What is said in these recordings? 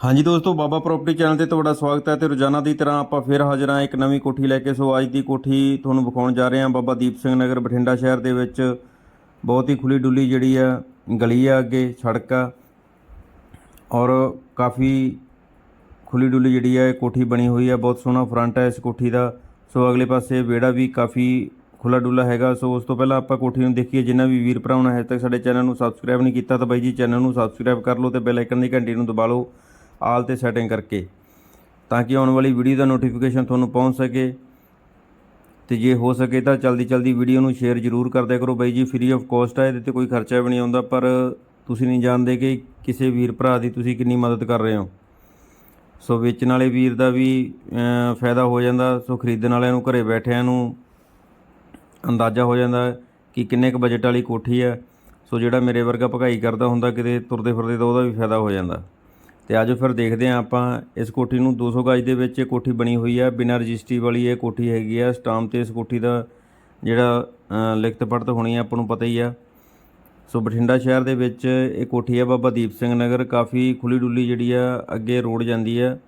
ਹਾਂਜੀ ਦੋਸਤੋ, ਬਾਬਾ property channel ਤੇ ਤੁਹਾਡਾ ਸਵਾਗਤ ਹੈ ਤੇ ਰੋਜ਼ਾਨਾ ਦੀ ਤਰ੍ਹਾਂ ਆਪਾਂ ਫਿਰ ਹਾਜ਼ਰ ਹਾਂ ਇੱਕ ਨਵੀਂ ਕੋਠੀ ਲੈ ਕੇ। ਸੋ ਅੱਜ ਦੀ ਕੋਠੀ ਤੁਹਾਨੂੰ ਵਿਖਾਉਣ ਜਾ ਰਹੇ ਹਾਂ ਬਾਬਾ ਦੀਪ ਸਿੰਘ ਨਗਰ ਬਠਿੰਡਾ ਸ਼ਹਿਰ ਦੇ ਵਿੱਚ। ਬਹੁਤ ਹੀ ਖੁੱਲੀ ਡੁੱਲੀ ਜਿਹੜੀ ਆ, ਗਲੀ ਆ ਅੱਗੇ, ਸੜਕ ਆ। ਔਰ ਕਾਫੀ ਖੁੱਲੀ ਡੁੱਲੀ ਜਿਹੜੀ ਆ, ਇਹ ਕੋਠੀ ਬਣੀ ਹੋਈ ਆ, ਬਹੁਤ ਸੋਹਣਾ ਫਰੰਟ ਹੈ ਇਸ ਕੋਠੀ ਦਾ। ਸੋ ਅਗਲੇ ਪਾਸੇ ਵਿਹੜਾ ਵੀ ਕਾਫੀ ਖੁੱਲਾ ਡੁੱਲਾ ਹੈਗਾ। ਸੋ ਉਸ ਤੋਂ ਪਹਿਲਾਂ ਆਪਾਂ ਕੋਠੀ ਨੂੰ ਦੇਖੀਏ, ਜਿੰਨਾ ਵੀ ਵੀਰ ਭਰਾਵਾਂ ਨੇ ਹਜੇ ਤੱਕ ਸਾਡੇ ਚੈਨਲ ਨੂੰ ਸਬਸਕ੍ਰਾਈਬ ਨਹੀਂ ਕੀਤਾ ਤਾਂ ਬਾਈ ਜੀ ਚੈਨਲ ਨੂੰ ਸਬਸਕ੍ਰਾਈਬ ਕਰ ਲਓ ਤੇ ਬੈਲ ਆਈਕਨ ਦੀ ਘੰਟੀ ਨੂੰ ਦਬਾ ਲਓ। ਆਲ ਤੇ ਸੈਟਿੰਗ ਕਰਕੇ, ਤਾਂ ਕਿ ਆਉਣ ਵਾਲੀ ਵੀਡੀਓ ਦਾ ਨੋਟੀਫਿਕੇਸ਼ਨ ਤੁਹਾਨੂੰ ਪਹੁੰਚ ਸਕੇ। ਤੇ ਜੇ ਹੋ ਸਕੇ ਤਾਂ ਜਲਦੀ ਜਲਦੀ ਵੀਡੀਓ ਨੂੰ ਸ਼ੇਅਰ ਜ਼ਰੂਰ ਕਰ ਦਿਆ ਕਰੋ ਬਾਈ ਜੀ ਫ੍ਰੀ ਆਫ ਕਾਸਟ ਹੈ ਇਹਦੇ ਤੇ ਕੋਈ ਖਰਚਾ ਵੀ ਨਹੀਂ ਆਉਂਦਾ, ਪਰ ਤੁਸੀਂ ਨਹੀਂ ਜਾਣਦੇ ਕਿ ਕਿਸੇ ਵੀਰ ਭਰਾ ਦੀ ਤੁਸੀਂ ਕਿੰਨੀ ਮਦਦ ਕਰ ਰਹੇ ਹੋ। ਸੋ ਵੇਚਣ ਵਾਲੇ ਵੀਰ ਦਾ ਵੀ ਫਾਇਦਾ ਹੋ ਜਾਂਦਾ, ਸੋ ਖਰੀਦਣ ਵਾਲਿਆਂ ਨੂੰ, ਘਰੇ ਬੈਠਿਆਂ ਨੂੰ ਅੰਦਾਜ਼ਾ ਹੋ ਜਾਂਦਾ ਕਿ ਕਿੰਨੇ ਕੁ ਬਜਟ ਵਾਲੀ ਕੋਠੀ ਹੈ ਸੋ ਜਿਹੜਾ ਮੇਰੇ ਵਰਗਾ ਭਗਾਈ ਕਰਦਾ ਹੁੰਦਾ, ਕਿਤੇ ਤੁਰਦੇ ਫਿਰਦੇ ਤਾਂ ਉਹਦਾ ਵੀ ਫਾਇਦਾ ਹੋ ਜਾਂਦਾ। ਤੇ ਆਜੋ ਫਿਰ ਦੇਖਦੇ ਹਾਂ ਆਪਾਂ, ਇਸ ਕੋਠੀ ਨੂੰ 200 ਗਜ ਦੇ ਵਿੱਚ ਇਹ ਕੋਠੀ ਬਣੀ ਹੋਈ ਹੈ, ਬਿਨਾਂ ਰਜਿਸਟਰੀ ਵਾਲੀ ਇਹ ਕੋਠੀ ਹੈਗੀ ਆ ਸਟਾਮ ਤੇ ਇਸ ਕੋਠੀ ਦਾ ਜਿਹੜਾ ਲਿਖਤ ਪੜਤ ਹੋਣੀ ਹੈ, ਆਪਾਂ ਨੂੰ ਪਤਾ ਹੀ ਆ ਸੋ ਬਠਿੰਡਾ ਸ਼ਹਿਰ ਦੇ ਵਿੱਚ ਇਹ ਕੋਠੀ ਹੈ ਬਾਬਾ ਦੀਪ ਸਿੰਘ ਨਗਰ, ਕਾਫੀ ਖੁੱਲੀ ਡੁੱਲੀ ਜਿਹੜੀ ਆ, ਅੱਗੇ ਰੋਡ ਜਾਂਦੀ ਹੈ।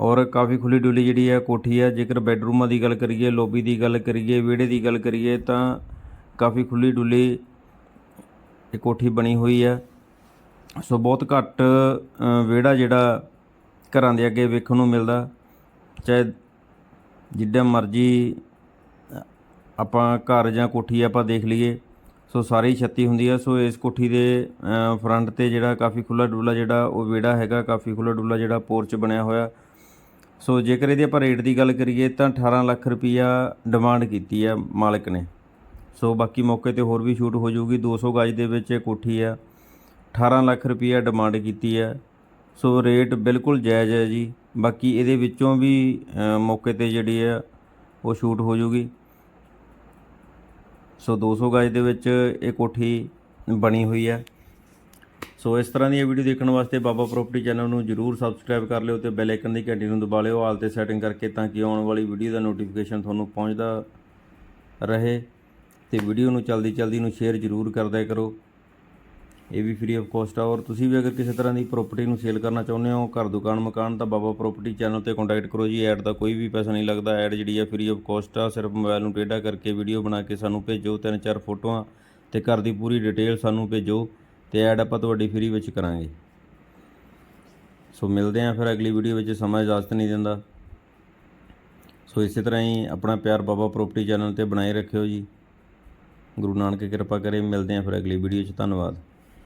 ਔਰ ਕਾਫੀ ਖੁੱਲੀ ਡੁੱਲੀ ਜਿਹੜੀ ਆ ਕੋਠੀ ਆ ਜੇਕਰ ਬੈੱਡਰੂਮਾਂ ਦੀ ਗੱਲ ਕਰੀਏ, ਲੋਬੀ ਦੀ ਗੱਲ ਕਰੀਏ, ਵਿਹੜੇ ਦੀ ਗੱਲ ਕਰੀਏ, ਤਾਂ ਕਾਫੀ ਖੁੱਲੀ ਡੁੱਲੀ ਇਹ ਕੋਠੀ ਬਣੀ ਹੋਈ ਆ ਸੋ ਬਹੁਤ ਘੱਟ ਵਿਹੜਾ ਜਿਹੜਾ ਘਰਾਂ ਦੇ ਅੱਗੇ ਵੇਖਣ ਨੂੰ ਮਿਲਦਾ। ਚਾਹੇ ਜਿੱਦਾਂ ਮਰਜ਼ੀ ਆਪਾਂ ਘਰ ਜਾਂ ਕੋਠੀ ਆਪਾਂ ਦੇਖ ਲਈਏ, ਸੋ ਸਾਰੀ ਛੱਤੀ ਹੁੰਦੀ ਆ। ਸੋ ਇਸ ਕੋਠੀ ਦੇ ਫਰੰਟ ਤੇ ਜਿਹੜਾ ਕਾਫੀ ਖੁੱਲਾ ਡੁੱਲਾ ਜਿਹੜਾ, ਉਹ ਵਿਹੜਾ ਹੈਗਾ, ਕਾਫੀ ਖੁੱਲਾ ਡੁੱਲਾ ਜਿਹੜਾ ਪੋਰਚ ਬਣਿਆ ਹੋਇਆ। ਸੋ ਜੇਕਰ ਇਹਦੇ ਆਪਾਂ ਰੇਟ ਦੀ ਗੱਲ ਕਰੀਏ, ਤਾਂ 18 ਲੱਖ ਰੁਪਈਆ ਡਿਮਾਂਡ ਕੀਤੀ ਆ ਮਾਲਕ ਨੇ। ਸੋ ਬਾਕੀ ਮੌਕੇ ਤੇ ਹੋਰ ਵੀ ਸ਼ੂਟ ਹੋ ਜਾਊਗੀ। 200 ਗਜ ਦੇ ਵਿੱਚ ਇਹ ਕੋਠੀ ਆ। 18 ਲੱਖ ਰੁਪਈਆ ਡਿਮਾਂਡ ਕੀਤੀ ਹੈ। ਸੋ ਰੇਟ ਬਿਲਕੁਲ ਜਾਇਜ਼ ਹੈ ਜੀ। ਬਾਕੀ ਇਹਦੇ ਵਿੱਚੋਂ ਵੀ ਮੌਕੇ ਤੇ ਜਿਹੜੀ ਹੈ, ਉਹ ਸ਼ੂਟ ਹੋ ਜੂਗੀ। ਸੋ 200 ਗਜ ਦੇ ਵਿੱਚ ਇਹ ਕੋਠੀ ਬਣੀ ਹੋਈ ਹੈ। ਸੋ ਇਸ ਤਰ੍ਹਾਂ ਦੀਆਂ ਵੀਡੀਓ ਦੇਖਣ ਵਾਸਤੇ ਬਾਬਾ ਪ੍ਰਾਪਰਟੀ ਚੈਨਲ ਨੂੰ ਜਰੂਰ ਸਬਸਕ੍ਰਾਈਬ ਕਰ ਲਿਓ ਤੇ ਬੈਲ ਆਈਕਨ ਦੀ ਘੰਟੀ ਨੂੰ ਦਬਾ ਲਿਓ, ਆਲ ਤੇ ਸੈਟਿੰਗ ਕਰਕੇ ਤਾਂ ਕਿ ਆਉਣ ਵਾਲੀ ਵੀਡੀਓ ਦਾ ਨੋਟੀਫਿਕੇਸ਼ਨ ਤੁਹਾਨੂੰ ਪਹੁੰਚਦਾ ਰਹੇ। ਤੇ ਵੀਡੀਓ ਨੂੰ ਜਲਦੀ ਜਲਦੀ ਨੂੰ ਸ਼ੇਅਰ ਜਰੂਰ ਕਰਦਿਆ ਕਰੋ। ਇਹ ਵੀ ਫ੍ਰੀ ਆਫ ਕਾਸਟ ਆ। ਔਰ ਤੁਸੀਂ ਵੀ ਅਗਰ ਕਿਸੇ ਤਰ੍ਹਾਂ ਦੀ ਪ੍ਰਾਪਰਟੀ ਨੂੰ ਸੇਲ ਕਰਨਾ ਚਾਹੁੰਦੇ ਹੋ, ਘਰ, ਦੁਕਾਨ, ਮਕਾਨ, ਤਾਂ ਬਾਬਾ ਪ੍ਰਾਪਰਟੀ ਚੈਨਲ ਤੇ ਕੰਟੈਕਟ ਕਰੋ ਜੀ। ਐਡ ਦਾ ਕੋਈ ਵੀ ਪੈਸਾ ਨਹੀਂ ਲੱਗਦਾ। ਐਡ ਜਿਹੜੀ ਆ ਫ੍ਰੀ ਆਫ ਕਾਸਟ ਆ, ਸਿਰਫ ਮੋਬਾਈਲ ਨੂੰ ਟੇਢਾ ਕਰਕੇ ਵੀਡੀਓ ਬਣਾ ਕੇ ਸਾਨੂੰ ਭੇਜੋ। ਤਿੰਨ ਚਾਰ ਫੋਟੋਆਂ ਤੇ ਘਰ ਦੀ ਪੂਰੀ ਡਿਟੇਲ ਸਾਨੂੰ ਭੇਜੋ ਤੇ ਐਡ ਆਪਾਂ ਤੁਹਾਡੀ ਫ੍ਰੀ ਵਿੱਚ ਕਰਾਂਗੇ। ਸੋ ਮਿਲਦੇ ਆਂ ਫਿਰ ਅਗਲੀ ਵੀਡੀਓ ਵਿੱਚ। ਸਮਾਂ ਇਜਾਜ਼ਤ ਨਹੀਂ ਦਿੰਦਾ। ਸੋ ਇਸੇ ਤਰ੍ਹਾਂ ਹੀ ਆਪਣਾ ਪਿਆਰ ਬਾਬਾ ਪ੍ਰਾਪਰਟੀ ਚੈਨਲ ਤੇ ਬਣਾਏ ਰੱਖਿਓ ਜੀ। ਗੁਰੂ ਨਾਨਕ ਕਿਰਪਾ ਕਰੇ। ਮਿਲਦੇ ਆਂ ਫਿਰ ਅਗਲੀ ਵੀਡੀਓ 'ਚ ਧੰਨਵਾਦ।